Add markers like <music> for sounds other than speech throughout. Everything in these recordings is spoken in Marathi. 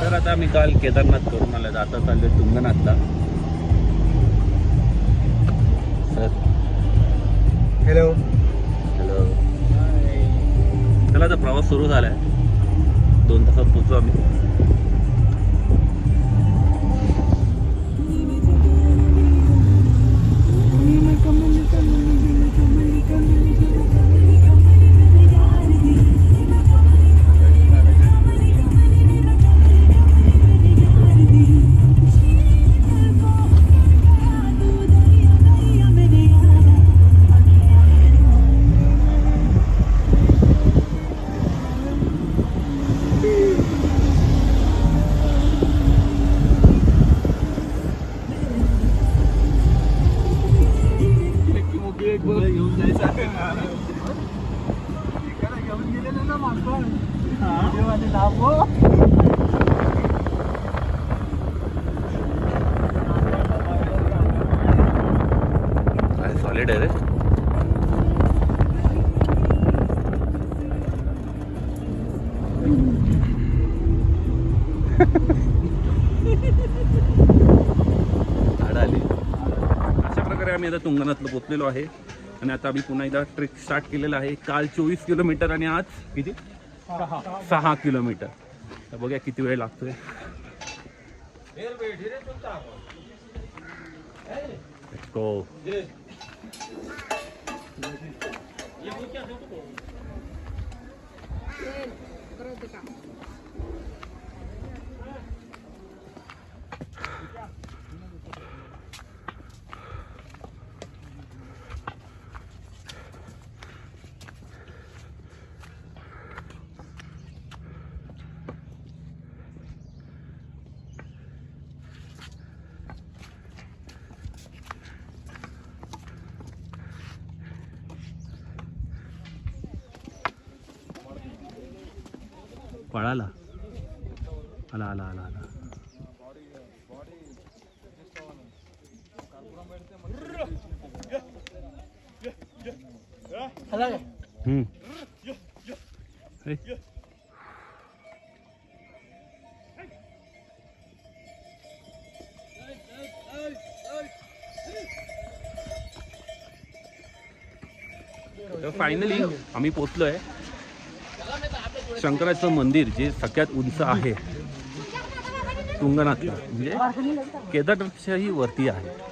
तर आता मी काल केदारनाथ करून आलो आता चाललो तुंगनाथला. हॅलो हॅलो चला आता प्रवास सुरू झाला आहे दोन तासात पोचू आम्ही. आम्ही आता तुंगनातलं पोचलेलो आहे. आणि आता आम्ही पुन्हा एकदा ट्रेक स्टार्ट केलेला आहे. काल चोवीस किलोमीटर आणि आज किती? सहा. किलोमीटर. तर बघूया किती वेळ लागतोय. Let's go. पळाला आला आला आला आला हम्म. हे. तर फायनली आम्ही पोचलोय शंकराचं मंदिर जे सगळ्यात उंच आहे. तुंगनाथला म्हणजे केदारनाथच्याही वरती आहे.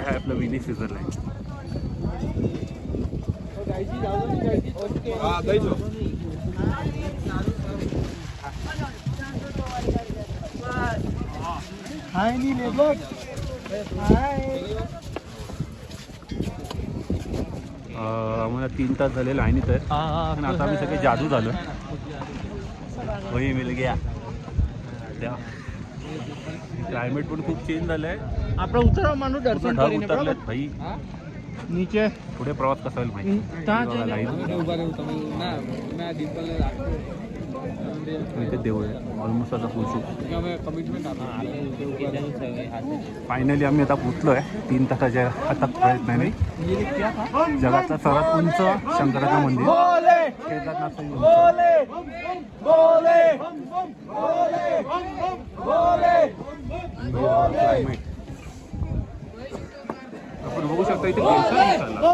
हे आहे आपलं विनी स्वित्झर्लंड हाय नी लेबक हाय। अं, आम्हाला तीन तास झाले लाईनीत आहे आणि आता आम्ही सगळे जादू झालो वही मिल गया. क्लायमेट पण खूप चेंज झालंय. आपला उतरा माणूस पूर्ण दर्शन ढग करीन उतरलेत भाई? नीचे? पुढे प्रवास कसा होईल माहिती? ता बघा लाईन. इथे देऊळ आहे. ऑलमोस्ट आता पोचू फायनली आम्ही आता पोचलो आहे. तीन तासाच्या हातात प्रयत्नाने जगातलं सर्वात उंच शंकराचं मंदिर. केदारनाथचं उंच क्लायमेट आपण बघू शकता इथे पावसाळा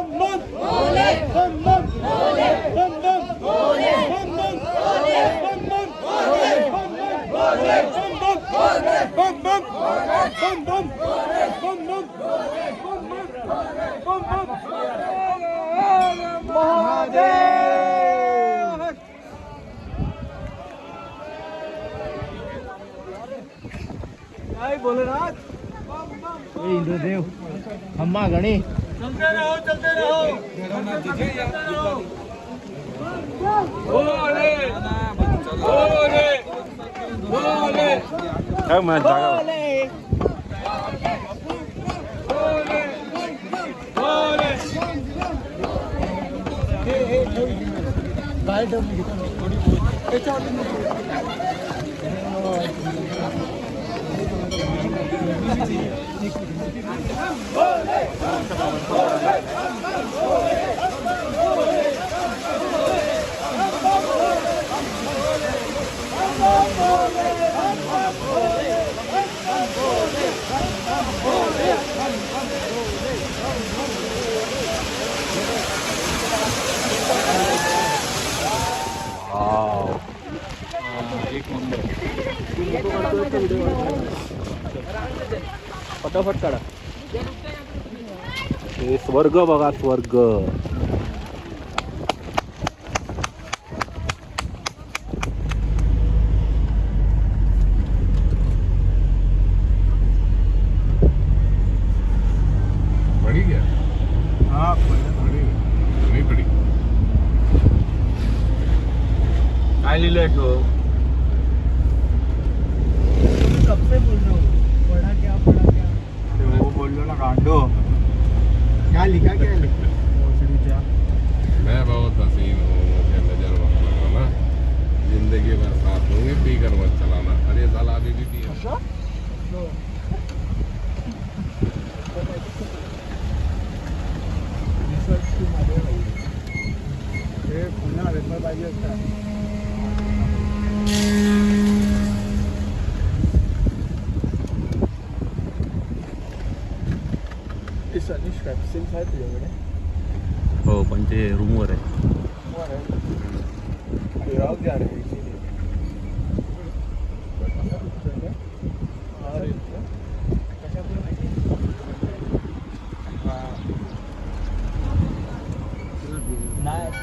ये इंद्रदेव हम्मा गणी चलते रहो चलते रहो ओले ओले ओले काय मॅच जागा ओले ओले ओले हे हे गाडी डबल घेतो थोडी त्याच्यावर Olé! Olé! Olé! फटाफट काढा. हे स्वर्ग बघा स्वर्ग.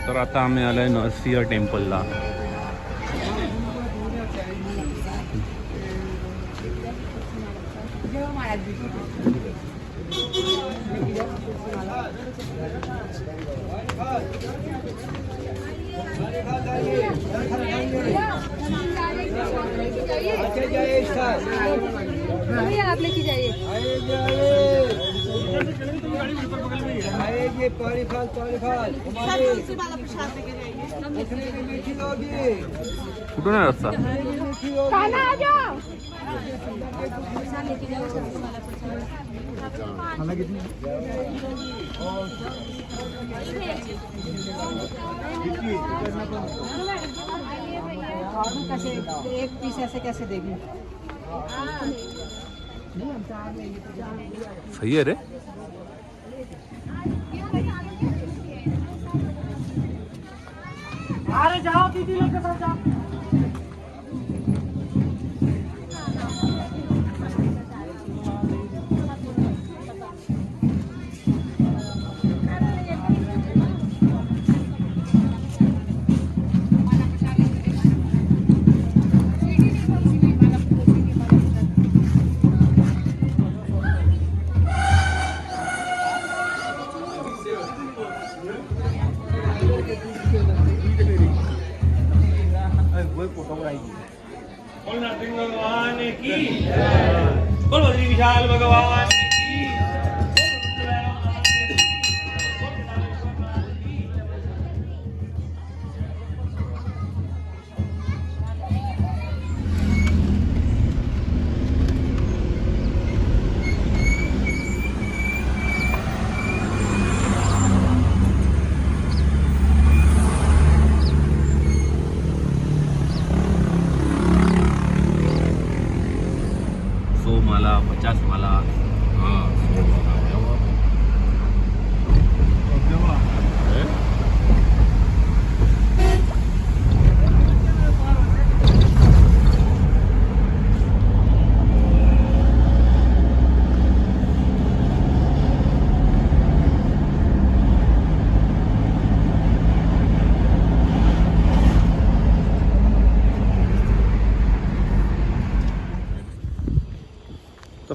तर आता आम्ही आलो आहे नरसिंह टेम्पलला आपले जाइए आएगी पानी फाल पानी फाल कुठून आहे रस्ता खाना आ जाओ खाना किती कैसे एक पीस ऐसे कैसे देगी सही है रे। अरे जाओ दीदी लेकर जाओ। બોલો શ્રી વિશાલ ભગવાન.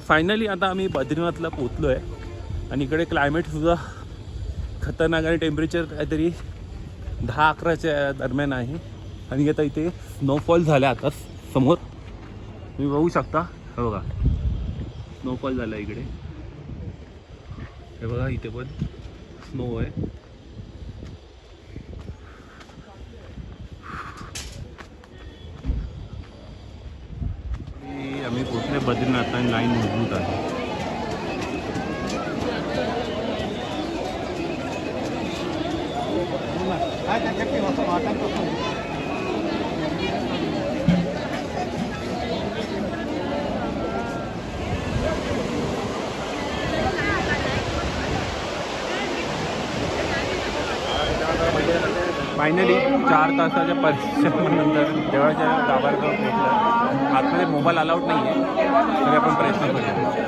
फायनली आता आम्ही बद्रीनाथला पोचलो आहे आणि इकडे क्लायमेटसुद्धा खतरनाक आणि टेम्परेचर काहीतरी दहा अकराच्या दरम्यान आहे. आणि आता इथे स्नोफॉल झाला आता समोर. तुम्ही बघू शकता. हे बघा. स्नोफॉल झाला इकडे. हे बघा इथे पण स्नो आहे. की आम्ही कुठल्या बद्रीनाथ आणि लाईन मजबूत आहे. फायनली चार तासाच्या परिश्रमानंतर देवाच्या गाभाऱ्याजवळ पोहोचलं. आतमध्ये मोबाईल अलाउड नाही आहे तरी आपण प्रयत्न करूया.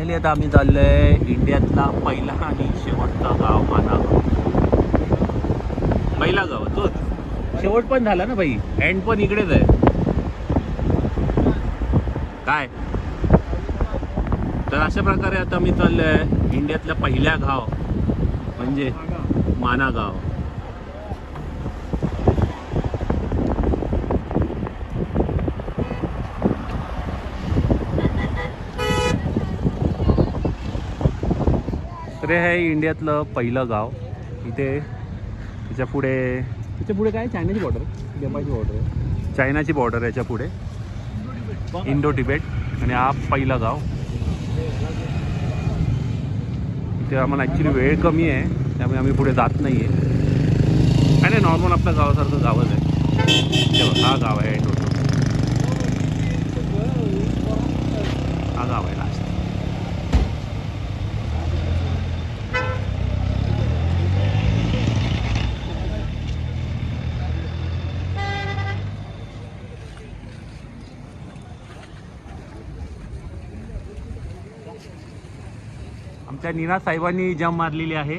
फायनली आता आम्ही चाललोय इंडियातला पहिला आणि शेवटचा गाव माना. पहिला गाव तोच. शेवट पण झाला ना भाई? एंड पण इकडेच आहे. काय? तर अशा प्रकारे आता मी चाललोय इंडियातल्या पहिल्या गाव म्हणजे माना गाव. तर हे आहे इंडियातलं पहिलं गाव. इथे त्याच्या पुढे त्याच्या पुढे काय? चायनाची बॉर्डर नेपाळची बॉर्डर चायनाची बॉर्डर याच्यापुढे. इंडो टिबेट आणि हा पहिलं गाव. इथे आम्हाला ॲक्च्युली वेळ कमी आहे. त्यामुळे आम्ही पुढे जात नाही आहे आणि नॉर्मल आपल्या गावासारखं गावच आहे. हे हा गाव आहे इंडो हा गाव आहे लास्ट आमच्या नीना साहेबांनी जम मारलेली आहे.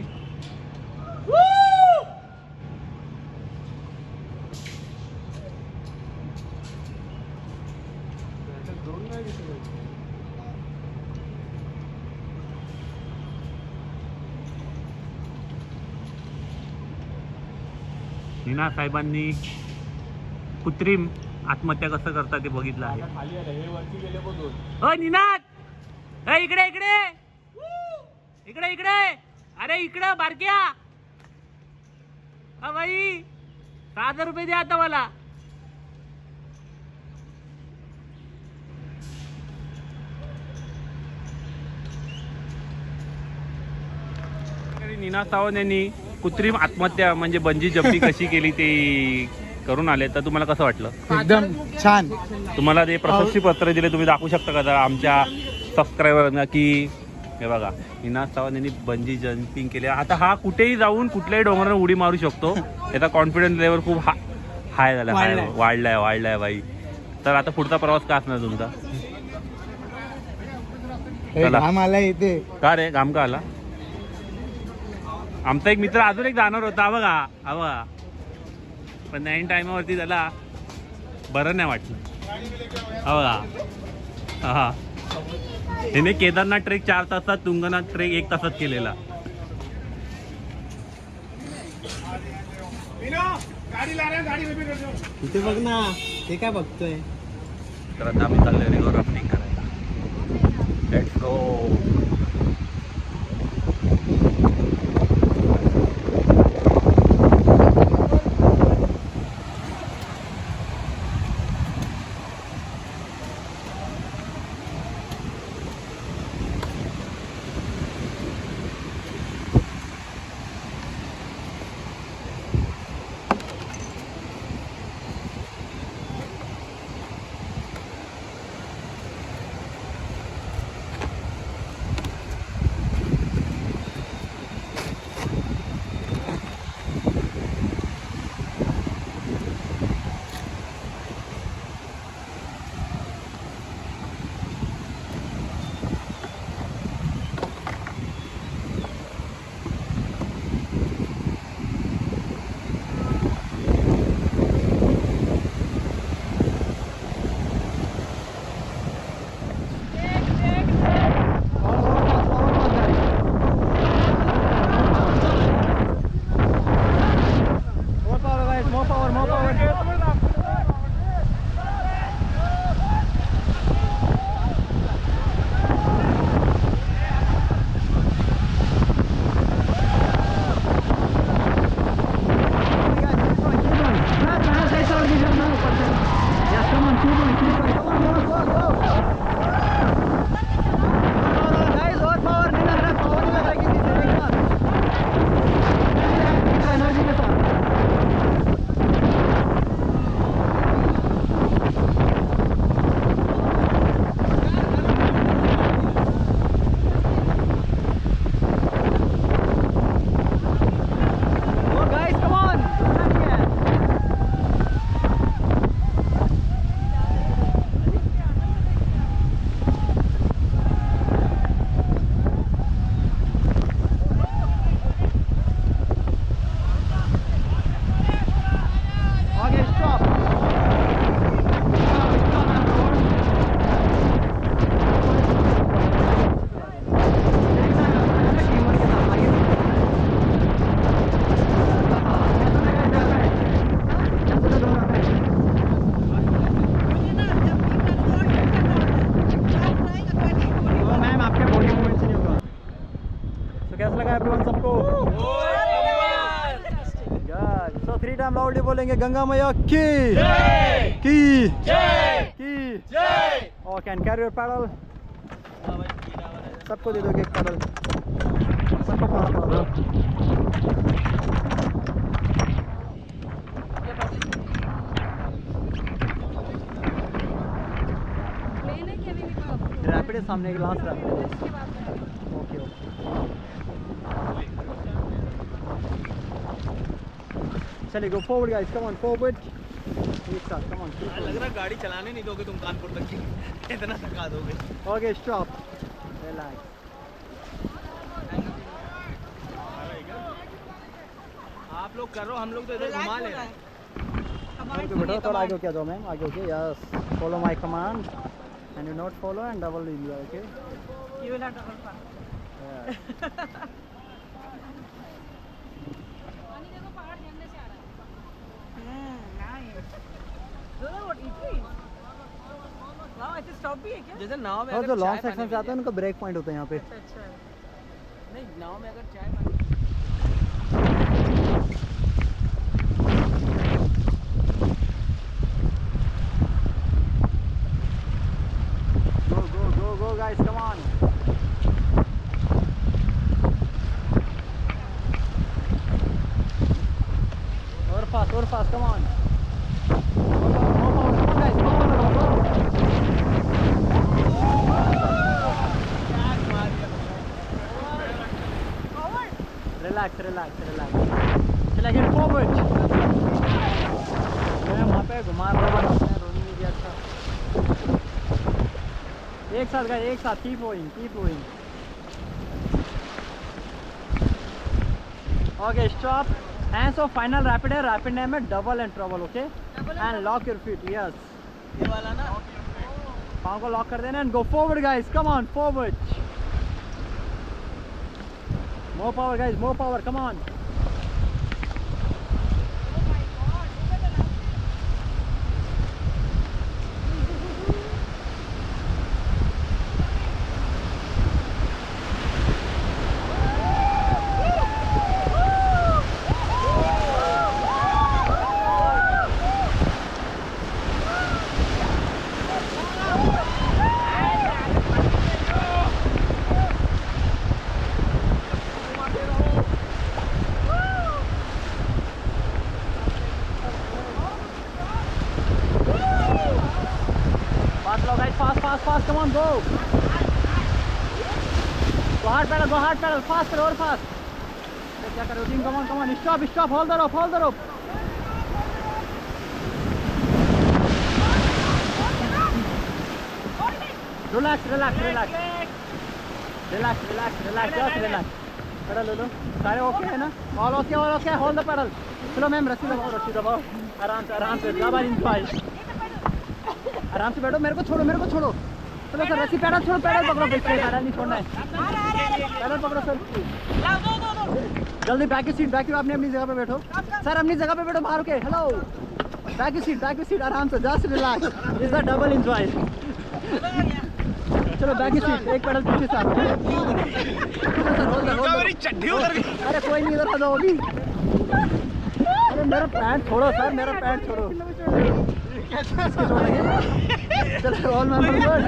नीना साहेबांनी कृत्रिम आत्महत्या कसं करतात ते बघितलं आहे. निनाद इकडे इकडे! इकडे इकडे. अरे इकडे बारक्या. हा बाई. सहा हजार रुपये द्या आता मला. नीना सावंत यांनी कृत्रिम आत्महत्या म्हणजे बंजी जंपी कशी केली ते करून आले तर तुम्हाला कसं वाटलं? एकदम छान. तुम्हाला ते प्रशस्ती पत्र दिले तुम्ही दाखवू शकता का जरा आमच्या सबस्क्रायबरांना की हे बघा निनाद सावंत यांनी बंजी जम्पिंग केले. आता हा कुठेही जाऊन कुठल्याही डोंगरावर उडी मारू शकतो. याचा कॉन्फिडन्स लेवल खूप हा हाय झाला हाय वाढलाय. वाढलाय बाई. तर आता पुढचा प्रवास का असणार तुमचा? चला. घाम आला इथे. का रे? घाम का आला? आमचा एक मित्र अजून एक जाणार होता बघा हा बघा. पण नाईन टायमावरती त्याला बरं नाही वाटलं. हा बघा. हा. त्याने केदारनाथ ट्रेक चार तासात तुंगनाथ ट्रेक एक तासात केलेला. इथे बघ ना ते काय बघतोय? तर आता आम्ही चाललोय रिव्हर राफ्टिंग करायला. लेट्स गो गंगा मैया की। की। की और कैन कैरी योर पैडल सबको दे दोगे एक पैडल सबको रैपिड सामने ग्लास रैपिड ओके ओके चलिए go forward guys come on forward एक साथ कम ऑन लग रहा गाड़ी चलाने नहीं दोगे तुम कानपुर तक की। <laughs> इतना थका दोगे। ओके स्टॉप रिलैक्स आप लोग कर रहे हो हम लोग तो इधर घुमा ले। रहे हैं। ओके बेटा थोड़ा आगे क्या दो मैम आगे okay yes follow my command and you not follow and double you okay You stop भी है क्या? जैसे नाव में और अगर जो लॉन्ग सेक्शन से आते हैं उनका ब्रेक पॉइंट होता है यहाँ पे। अच्छा जाए- नहीं नाव में अगर चाय एक साथ गए एक साथ keep going keep going okay stop and so final rapid है रैपिड नेम है double and trouble okay and lock your feet yes ये वाला ना? पाँव को लॉक कर देना and go forward guys come on forward more power guys more power come on hard pedal, faster, और fast. कर रहे हो team, come on, come on, stop, stop, hold the rope, hold the rope. Relax, relax, relax. Relax, relax, relax, just relax. pedal ले लो सारे ओके है ना all okay all okay hold the pedal चलो मैम रस्सी दबाओ रस्सी दबाओ आराम से आराम से डबल इंजॉय आराम से बैठो मेरे को छोड़ो मेरे को छोड़ो चलो सर रस्सी पैडल छोड़ो पैडल पकड़ो बीच पैडल नहीं छोड़ना है पैडल पकड़ो सर। जल्दी बैक की सीट बैक की अपनी अपनी जगह पे बैठो। सर अपनी जगह पे बैठो बाहर के। हेलो बैक की सीट बैक की सीट आराम से just relax is the double enjoy चलो बैक की सीट एक पैडल पीछे से चलो सर होल्ड होल्ड मेरी चड्डी उधर गई अरे कोई नहीं इधर आ जाओ अभी। अरे मेरा पैंट छोड़ो सर मेरा पैंट छोड़ो। इसके छोड़ लगे चलो ऑल मेंबर गुड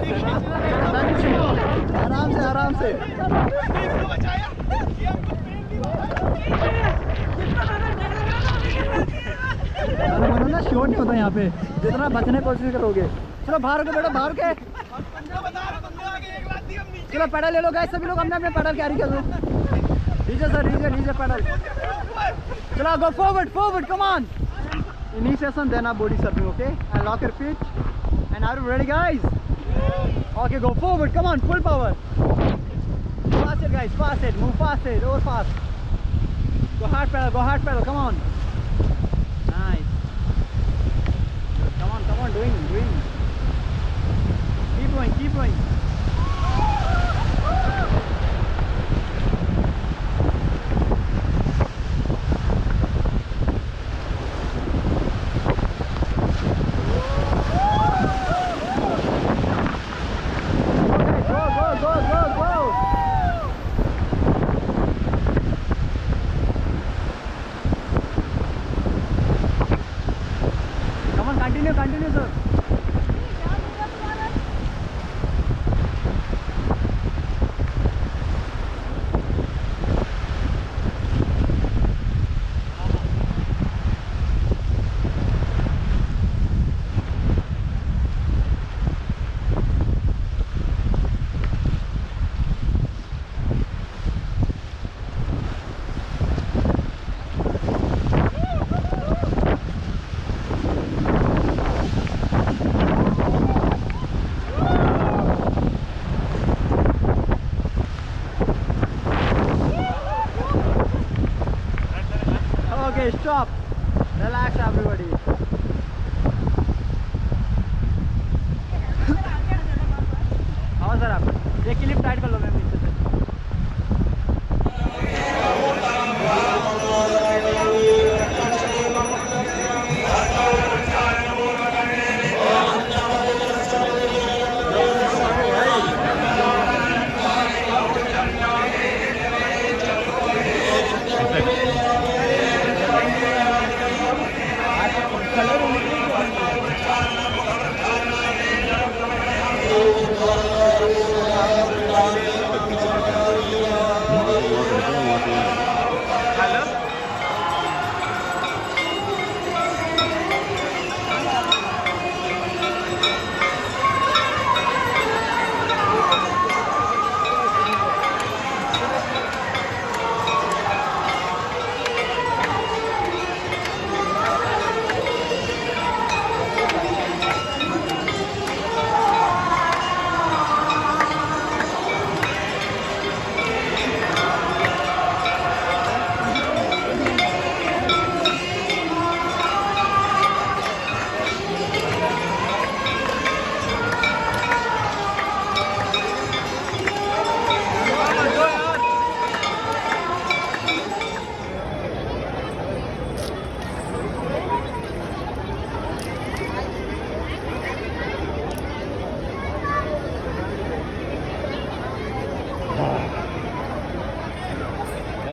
आराम से आराम से मैंने ना शोर नहीं होता यहाँ पे जितना बचने की कोशिश करोगे चलो बाहर के बैठो बाहर के चलो पैडल ले लो गाइस सभी लोग हमने अपने पैडल कैरी कर लो लीजिए सर लीजिए लीजिए पैडल। चलो go forward forward come on initiation then our body surfing okay and lock your feet and are you ready guys? Okay go forward. Come on full power. Faster guys faster. Move faster over fast. Go hard pedal go hard pedal. Come on. Nice. Come on come on. Doing doing. Keep going keep going continue, continue sir. Sir आप ये क्लिप टाइट कर लो मैम